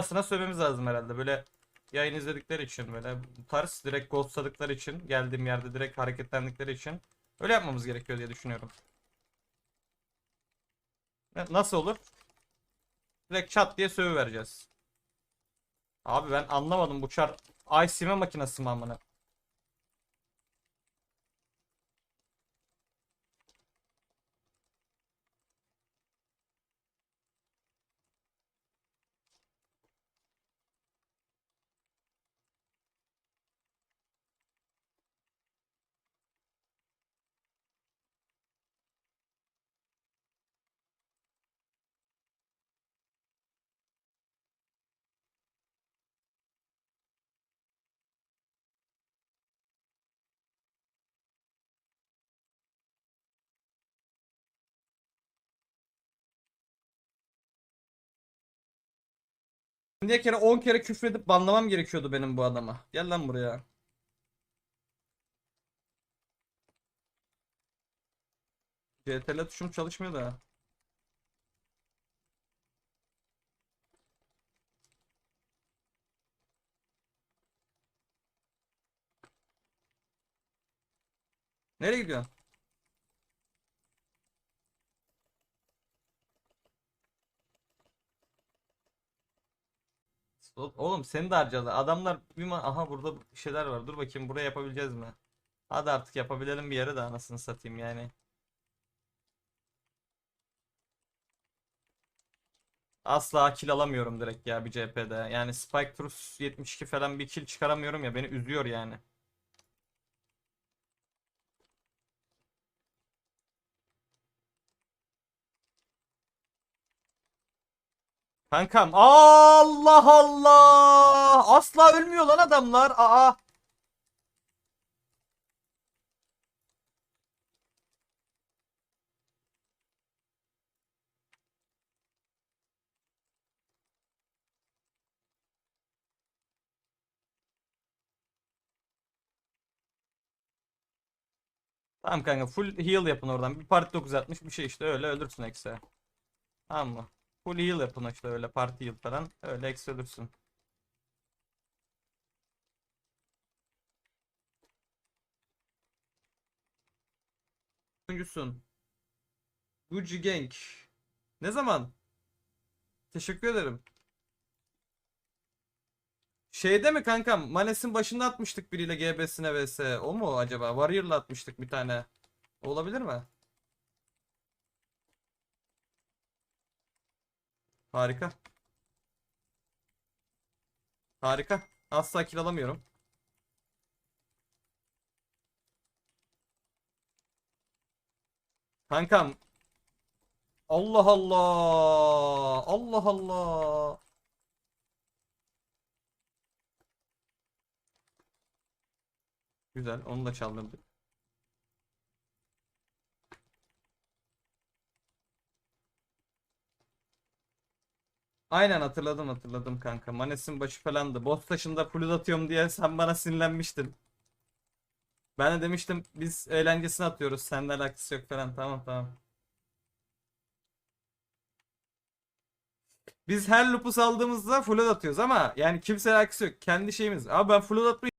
Aslında sövmemiz lazım herhalde. Böyle yayın izledikleri için böyle bu tarz direkt ghostladıkları için geldiğim yerde direkt hareketlendikleri için öyle yapmamız gerekiyor diye düşünüyorum. Nasıl olur? Direkt çat diye sövü vereceğiz. Abi ben anlamadım bu çar silme makinesi mi amına? Şimdiye kere 10 kere küfredip banlamam gerekiyordu benim bu adama. Gel lan buraya. CTRL tuşum çalışmıyor da. Nereye gidiyorsun? Oğlum seni de harcadı. Adamlar bir aha burada bir şeyler var. Dur bakayım buraya yapabileceğiz mi? Hadi artık yapabilelim bir yere de anasını satayım yani. Asla kill alamıyorum direkt ya bir CHP'de. Yani Spike Truss 72 falan bir kill çıkaramıyorum ya beni üzüyor yani. Kankam Allah Allah asla ölmüyor lan adamlar. Aa. Tamam kanka full heal yapın oradan. Bir parti 960 bir şey işte öyle ölürsün eksi. Tamam mı? Full heal yapın işte öyle parti heal falan. Öyle eksi ölürsün. Üçüncüsün. Gucci Gang. Ne zaman? Teşekkür ederim. Şeyde mi kankam? Manes'in başında atmıştık biriyle GB'sine vs. O mu acaba? Warrior'la atmıştık bir tane. Olabilir mi? Harika. Harika. Asla kill alamıyorum. Kankam. Allah Allah. Allah Allah. Güzel. Onu da çaldırdık. Aynen hatırladım hatırladım kanka. Manes'in başı falandı. Boss taşında full atıyorum diye sen bana sinirlenmiştin. Ben de demiştim biz eğlencesine atıyoruz. Seninle alakası yok falan. Tamam tamam. Biz her loop'u saldığımızda full atıyoruz ama yani kimse alakası yok. Kendi şeyimiz. Abi ben full atmayı